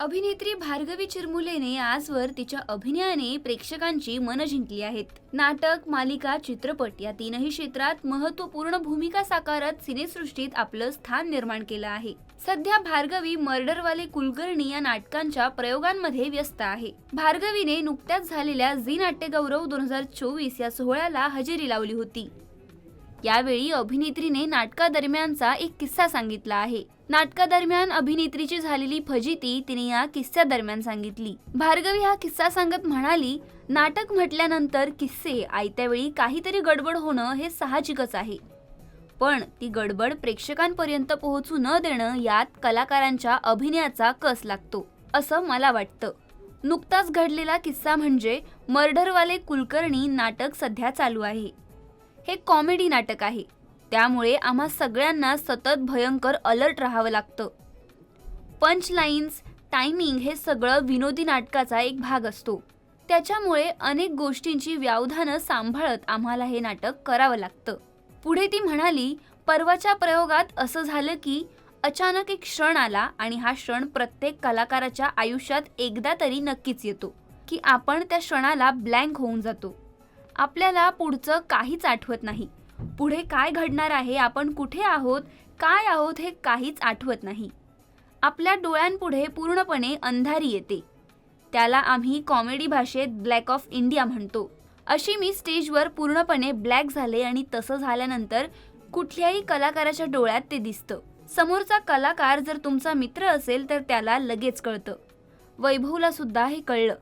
अभिनेत्री भार्गवी चिरमुलेने आजवर तिच्या अभिनयाने प्रेक्षकांची मन जिंकली आहेत. नाटक मालिका चित्रपट या तीनही क्षेत्रात महत्त्वपूर्ण भूमिका साकारत सिनेसृष्टीत आपलं स्थान निर्माण केलं आहे. सध्या भार्गवी मर्डरवाले कुलकर्णी या नाटकांच्या प्रयोगांमध्ये व्यस्त आहे. भार्गवीने नुकत्याच झालेल्या झी नाट्यगौरव दोन हजार चोवीस या सोहळ्याला हजेरी लावली होती. यावेळी अभिनेत्रीने नाटकादरम्यानचा एक किस्सा सांगितला आहे. नाटकादरम्यान अभिनेत्रीची झालेली फजिती तिने या किस्स्यादरम्यान सांगितली. भार्गवी हा किस्सा सांगत म्हणाली नाटक म्हटल्यानंतर किस्से आयत्यावेळी काहीतरी गडबड होणं हे साहजिकच आहे. पण ती गडबड प्रेक्षकांपर्यंत पोहोचू न देणं यात कलाकारांच्या अभिनयाचा कस लागतो असं मला वाटतं. नुकताच घडलेला किस्सा म्हणजे मर्डरवाले कुलकर्णी नाटक सध्या चालू आहे. हे कॉमेडी नाटक आहे. त्यामुळे आम्हा सगळ्यांना सतत भयंकर अलर्ट राहावं लागतं. पंच लाईन्स टायमिंग हे सगळं विनोदी नाटकाचा एक भाग असतो. त्याच्यामुळे अनेक गोष्टींची व्यावधानं सांभाळत आम्हाला हे नाटक करावं लागतं. पुढे ती म्हणाली परवाच्या प्रयोगात असं झालं की अचानक एक क्षण आला आणि हा क्षण प्रत्येक कलाकाराच्या आयुष्यात एकदा तरी नक्कीच येतो की आपण त्या क्षणाला ब्लँक होऊन जातो. आपल्याला पुढचं काहीच आठवत नाही. पुढे काय घडणार आहे आपण कुठे आहोत काय आहोत हे काहीच आठवत नाही. आपल्या डोळ्यांपुढे पूर्णपणे अंधारी येते. त्याला आम्ही कॉमेडी भाषेत ब्लॅक ऑफ इंडिया म्हणतो. अशी मी स्टेजवर पूर्णपणे ब्लॅक झाले आणि तसं झाल्यानंतर कुठल्याही कलाकाराच्या डोळ्यात ते दिसतं. समोरचा कलाकार जर तुमचा मित्र असेल तर त्याला लगेच कळतं. वैभवला सुद्धा हे कळलं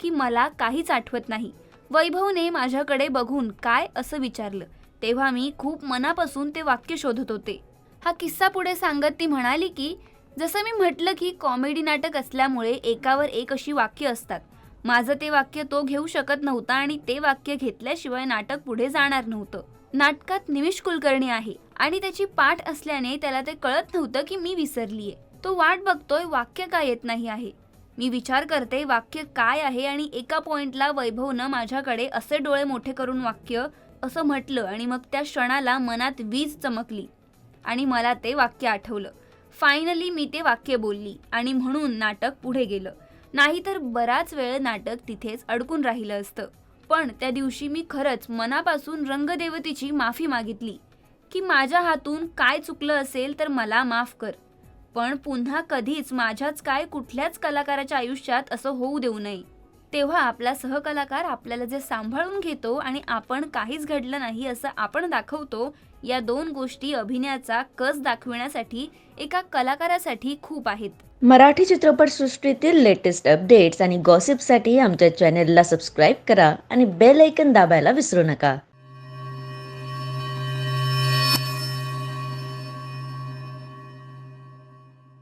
की मला काहीच आठवत नाही. वैभवने माझ्याकडे बघून काय असं विचारलं तेव्हा मी खूप मनापासून ते वाक्य शोधत होते. हा किस्सा पुढे सांगत ती म्हणाली की जसं मी म्हटलं की कॉमेडी नाटक असल्यामुळे एकावर एक अशी वाक्य असतात. माझं ते वाक्य तो घेऊ शकत नव्हता आणि ते वाक्य घेतल्याशिवाय नाटक पुढे जाणार नव्हतं. नाटकात निमिष कुलकर्णी आहे आणि त्याची पाठ असल्याने त्याला ते कळत नव्हतं की मी विसरलीये. तो वाट बघतोय वाक्य का येत नाही आहे? मी विचार करते वाक्य काय आहे आणि एका पॉइंटला वैभवनं माझ्याकडे असे डोळे मोठे करून वाक्य असं म्हटलं आणि मग त्या क्षणाला मनात वीज चमकली आणि मला ते वाक्य आठवलं. फायनली मी ते वाक्य बोलली आणि म्हणून नाटक पुढे गेलं. नाहीतर बराच वेळ नाटक तिथेच अडकून राहिलं असतं. पण त्या दिवशी मी खरंच मनापासून रंगदेवतेची माफी मागितली. की माझ्या हातून काय चुकलं असेल तर मला माफ कर. पण पुन्हा कधीच माझ्याच काय कुठल्याच कलाकाराच्या आयुष्यात असं होऊ देऊ नये. तेव्हा आपला सहकलाकार आपल्याला जे सांभाळून घेतो आणि आपण काहीच घडलं नाही असं आपण दाखवतो या दोन गोष्टी अभिनयाचा कस दाखविण्यासाठी एका कलाकारासाठी खूप आहेत. मराठी चित्रपटसृष्टीतील लेटेस्ट अपडेट्स आणि गॉसिपसाठी आमच्या चॅनेलला सबस्क्राईब करा आणि बेल ऐकन दाबायला विसरू नका.